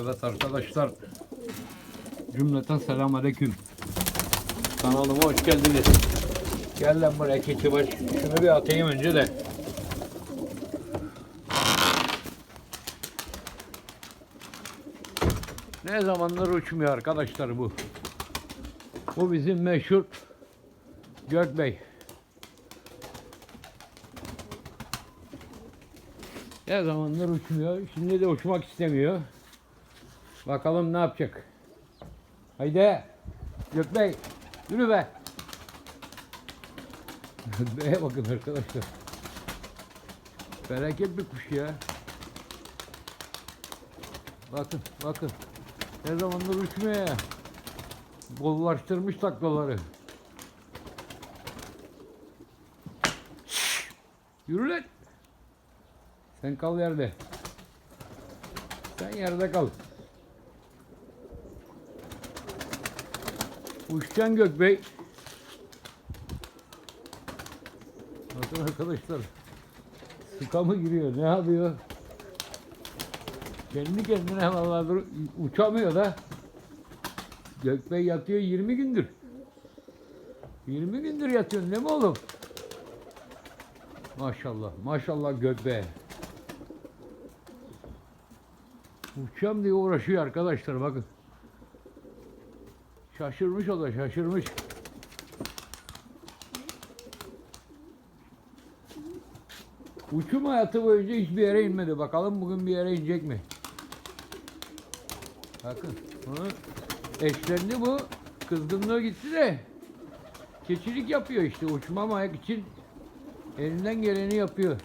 Evet arkadaşlar. Cümleten selam aleyküm. Kanalıma hoş geldiniz. Gel lan buraya keçi baş. Şunu bir atayım önce de. Ne zamanlar uçmuyor arkadaşlar bu. Bu bizim meşhur Gökbey. Ne zamanlar uçmuyor. Şimdi de uçmak istemiyor. Bakalım ne yapacak. Haydi. Gökbey. Yürü be. Gökbey'e bakın arkadaşlar. Felaket bir kuş ya. Bakın bakın. Ne zamandır uçmuyor ya. Bollaştırmış taklaları. Yürü lan. Sen kal yerde. Sen yerde kal. Uçcan Gökbey. Bakın arkadaşlar. Sıka mı giriyor? Ne yapıyor? Kendi kendine vallahi uçamıyor da. Gökbey yatıyor 20 gündür. 20 gündür yatıyorsun değil mi oğlum? Maşallah. Maşallah Gökbey. Uçacağım diye uğraşıyor arkadaşlar bakın. Şaşırmış o da şaşırmış. Uçum hayatı boyunca hiçbir yere inmedi. Bakalım bugün bir yere inecek mi? Bakın. Bunu eşlendi bu. Kızgınlığı gitti de. Keçilik yapıyor işte. Uçmamak için elinden geleni yapıyor.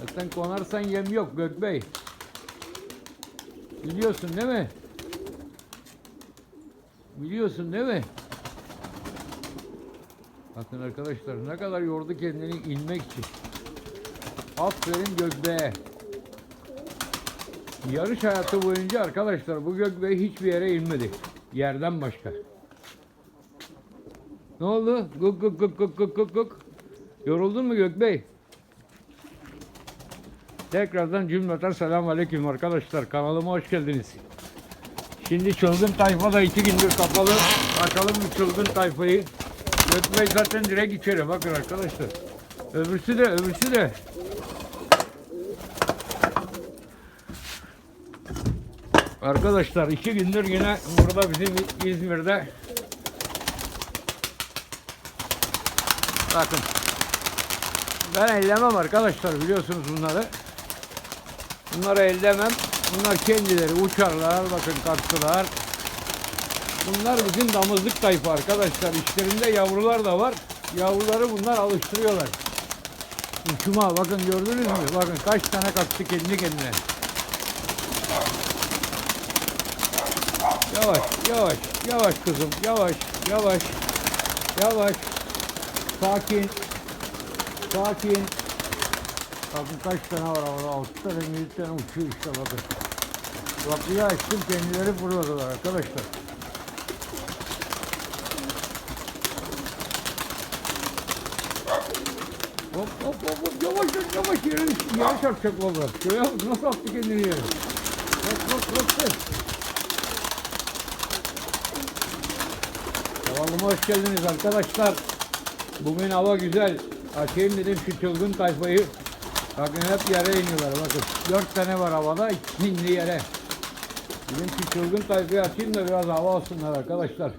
Zaten konarsan yem yok Gökbey. Biliyorsun değil mi? Biliyorsun değil mi? Bakın arkadaşlar ne kadar yordu kendini inmek için. Aferin Gökbey'e. Yarış hayatı boyunca arkadaşlar bu Gökbey hiçbir yere inmedi. Yerden başka. Ne oldu? Guk guk guk guk guk guk guk. Yoruldun mu Gökbey? Tekrardan cümleten selam aleyküm arkadaşlar. Kanalıma hoş geldiniz. Şimdi çılgın tayfa da iki gündür kapalı. Bakalım bu çılgın tayfayı. Gökbey zaten direkt içeri. Bakın arkadaşlar. Öbürsü de öbürsü de. Arkadaşlar iki gündür yine burada bizim İzmir'de Bakın ben ellemem arkadaşlar biliyorsunuz bunları. Bunları ellemem. Bunlar kendileri uçarlar. Bakın kalktılar. Bunlar bizim damızlık tayfa arkadaşlar. İçlerinde yavrular da var. Yavruları bunlar alıştırıyorlar. Uçuma bakın gördünüz mü? Bakın kaç tane kalktı kendi kendine. Yavaş, yavaş, yavaş kızım. Yavaş, yavaş, yavaş. Sakin. Sakin. Bakın kaç tane var orada? Altı tane, yedi tane uçuyor işte bakın. Kapıyı açtım kendileri fırladılar arkadaşlar. Hop hop hop hop yavaş yavaş yavaş yere, yere çarpacak valla. Şöyle nasıl attı kendini yere. Bak bak bak bak. Kanalıma hoş geldiniz arkadaşlar. Bugün hava güzel. Açayım dedim şu çılgın tayfayı. Bakın hep yere iniyorlar bakın. Dört tane var havada, indi yere. Dedim şu çılgın tayfayı açayım da biraz hava alsınlar arkadaşlar.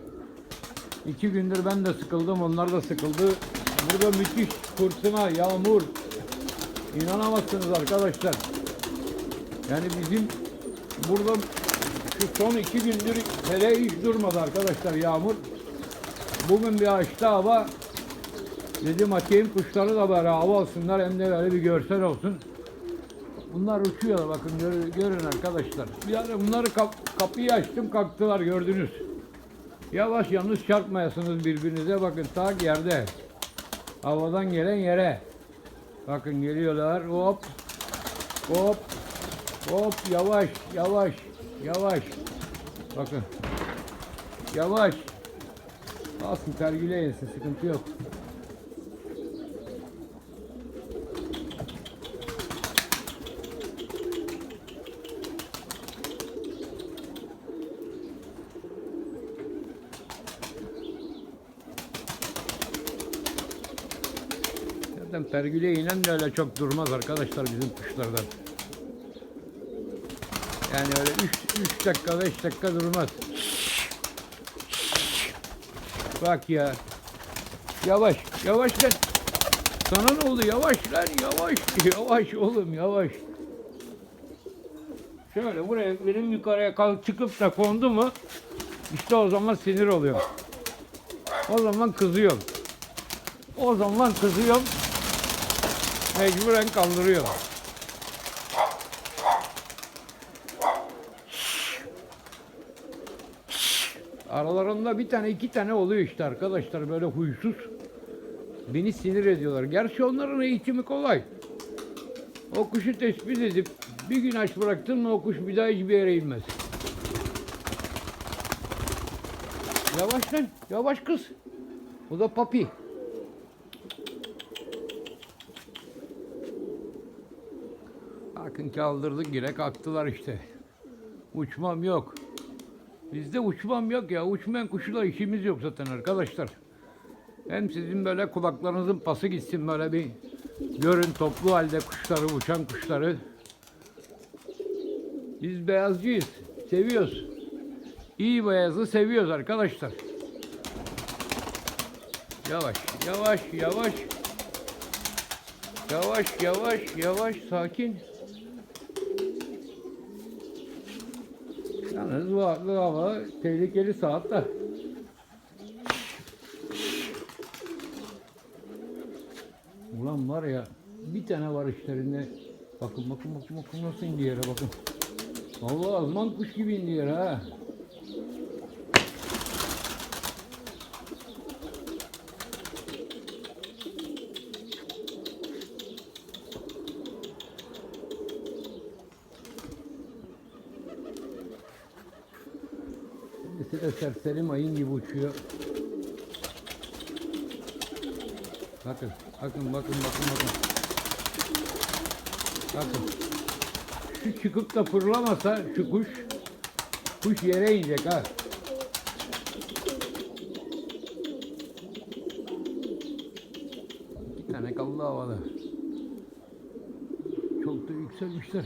İki gündür ben de sıkıldım, onlar da sıkıldı. Burada müthiş fırtına, yağmur. İnanamazsınız arkadaşlar. Yani bizim burada şu son iki gündür hele hiç durmadı arkadaşlar yağmur. Bugün bir açtı hava. Dedim açayım kuşları da bari hava alsınlar hem de böyle bir görsel olsun. Bunlar uçuyorlar bakın gör- görün arkadaşlar. Bir ara bunları kap- kapıyı açtım kalktılar gördünüz. Yavaş yalnız çarpmayasınız birbirinize bakın tak yerde. Havadan gelen yere. Bakın geliyorlar hop hop hop yavaş yavaş yavaş. Bakın yavaş. Alsın tergile yesin sıkıntı yok. Zaten pergüle inen de öyle çok durmaz arkadaşlar bizim kuşlardan. Yani öyle 3 dakika 5 dakika durmaz. Bak ya. Yavaş, yavaş lan. Sana ne oldu? Yavaş lan, yavaş. Yavaş oğlum, yavaş. Şöyle buraya benim yukarıya kalk çıkıp da kondu mu işte o zaman sinir oluyorum. O zaman kızıyorum. O zaman kızıyorum. Mecburen kaldırıyorum. Aralarında bir tane iki tane oluyor işte arkadaşlar böyle huysuz. Beni sinir ediyorlar. Gerçi onların eğitimi kolay. O kuşu tespit edip bir gün aç bıraktın mı o kuş bir daha hiçbir yere inmez. Yavaş lan, yavaş kız. Bu da papi. Bakın kaldırdık yine kalktılar işte. Uçmam yok. Bizde uçmam yok ya. Uçmayan kuşla işimiz yok zaten arkadaşlar. Hem sizin böyle kulaklarınızın pası gitsin böyle bir görün toplu halde kuşları, uçan kuşları. Biz beyazcıyız. Seviyoruz. İyi beyazı seviyoruz arkadaşlar. Yavaş, yavaş, yavaş. Yavaş, yavaş, yavaş, sakin. Yalnız bu hava tehlikeli saat de. Ulan var ya bir tane var işlerinde. Bakın bakın bakın bakın nasıl indi yere bakın. Vallahi azman kuş gibi indi yere ha. Birisi de serseri mayın gibi uçuyor. Bakın, bakın, bakın, bakın, bakın. Bakın. Şu çıkıp da fırlamasa şu kuş, kuş yere inecek ha. İki tane kaldı havada. Çok da yükselmişler.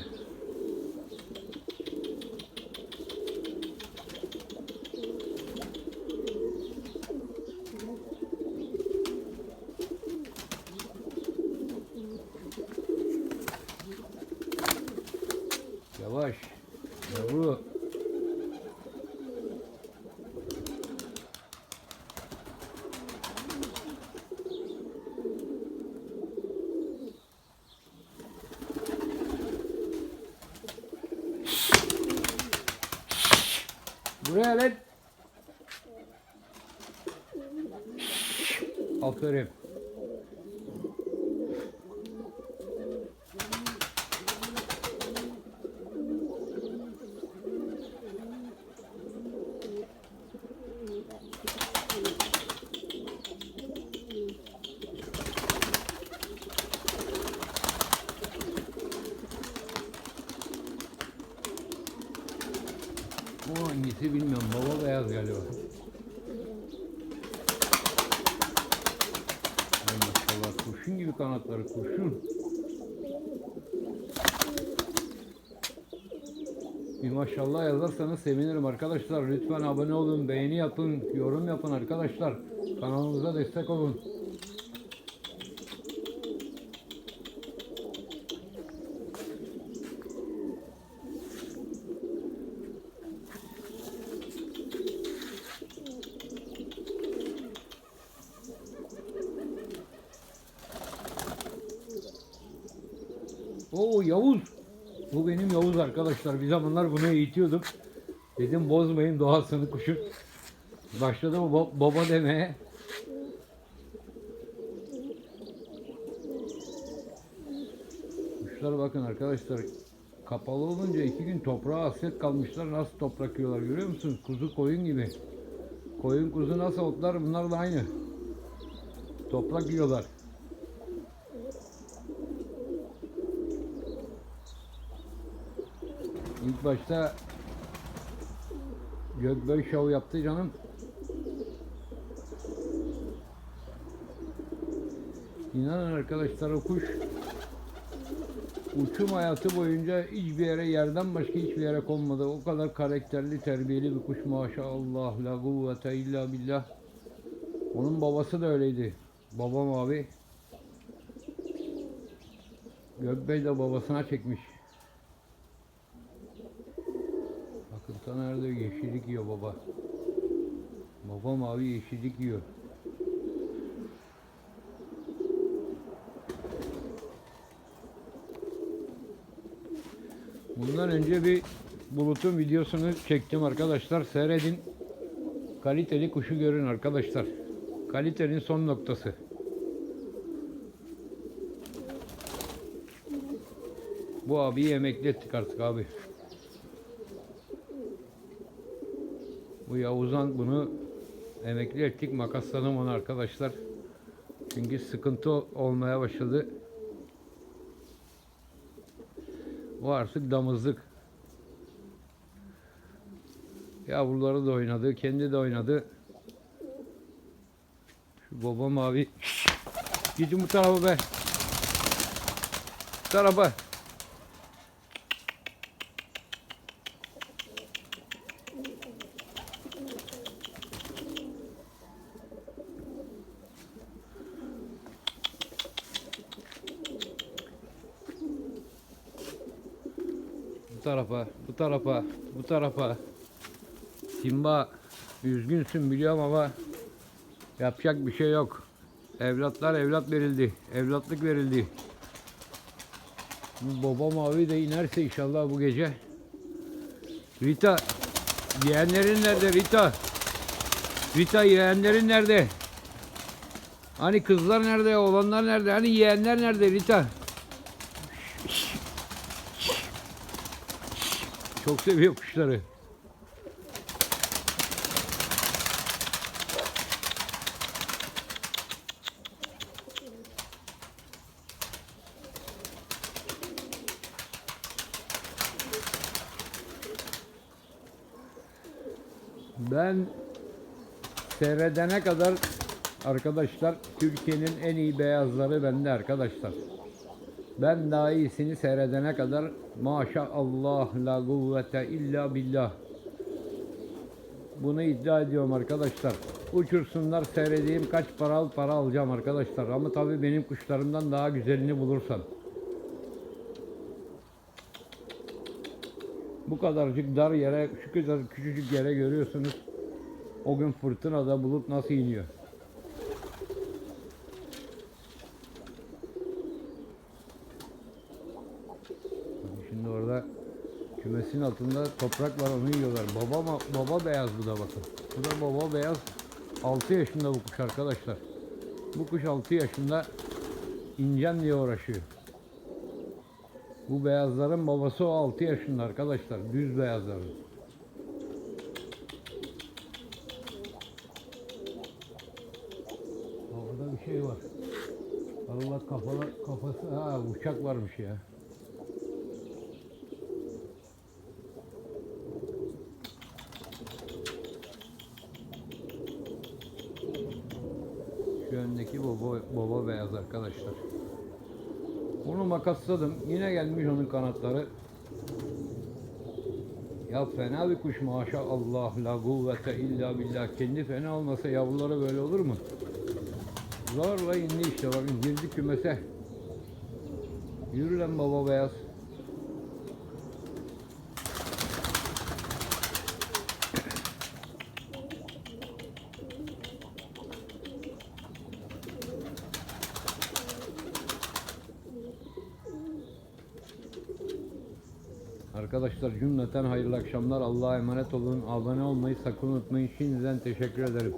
Yavaş. Yavru. Buraya lan. Aferin. Bu hangisi bilmiyorum. Baba beyaz galiba. Ay maşallah kurşun gibi kanatları kurşun. Bir maşallah yazarsanız sevinirim arkadaşlar. Lütfen abone olun, beğeni yapın, yorum yapın arkadaşlar. Kanalımıza destek olun. Yavuz. Bu benim Yavuz arkadaşlar. Bir zamanlar bunu eğitiyordum. Dedim bozmayın doğasını kuşun. Başladı mı ba- baba demeye. Kuşlar bakın arkadaşlar. Kapalı olunca iki gün toprağa hasret kalmışlar. Nasıl toprak yiyorlar görüyor musunuz? Kuzu koyun gibi. Koyun kuzu nasıl otlar bunlar da aynı. Toprak yiyorlar. İlk başta Gökbey şov yaptı canım. İnanın arkadaşlar o kuş uçum hayatı boyunca hiçbir yere yerden başka hiçbir yere konmadı. O kadar karakterli, terbiyeli bir kuş maşallah la kuvvete illa billah. Onun babası da öyleydi. Babam abi. Gökbey de babasına çekmiş. Bakın ta nerede yeşillik yiyor baba. Babam abi yeşillik yiyor. Bundan önce bir bulutun videosunu çektim arkadaşlar. Seyredin. Kaliteli kuşu görün arkadaşlar. Kalitenin son noktası. Bu abiyi emekli ettik artık abi. Bu Yavuzan bunu emekli ettik. Makasladım onu arkadaşlar. Çünkü sıkıntı olmaya başladı. O artık damızlık. Yavruları da oynadı, kendi de oynadı. Şu baba mavi. Gidin bu tarafa be. Bu tarafa. Tarafa, bu tarafa, bu tarafa. Simba üzgünsün biliyorum ama yapacak bir şey yok. Evlatlar evlat verildi. Evlatlık verildi. Baba mavi de inerse inşallah bu gece. Rita yeğenlerin nerede Rita? Rita yeğenlerin nerede? Hani kızlar nerede? Oğlanlar nerede? Hani yeğenler nerede Rita? Çok seviyor kuşları. Ben seyredene kadar arkadaşlar Türkiye'nin en iyi beyazları bende arkadaşlar. Ben daha iyisini seyredene kadar maşallah la kuvvete illa billah. Bunu iddia ediyorum arkadaşlar. Uçursunlar seyredeyim kaç para al para alacağım arkadaşlar. Ama tabii benim kuşlarımdan daha güzelini bulursam. Bu kadarcık dar yere, şu kadar küçücük yere görüyorsunuz. O gün fırtınada bulut nasıl iniyor. Şimdi orada kümesin altında toprak var onu yiyorlar. Baba baba beyaz bu da bakın. Bu da baba beyaz. 6 yaşında bu kuş arkadaşlar. Bu kuş 6 yaşında incen diye uğraşıyor. Bu beyazların babası o 6 yaşında arkadaşlar. Düz beyazların. Orada bir şey var. Allah kafalar kafası ha uçak varmış ya. Şu öndeki baba, baba beyaz arkadaşlar. Bunu makasladım. Yine gelmiş onun kanatları. Ya fena bir kuş maşallah la kuvvete illa billah. Kendi fena olmasa yavruları böyle olur mu? Zorla indi işte bakın girdi kümese. Yürü lan baba beyaz. Arkadaşlar cümleten hayırlı akşamlar. Allah'a emanet olun. Abone olmayı sakın unutmayın. Şimdiden teşekkür ederim.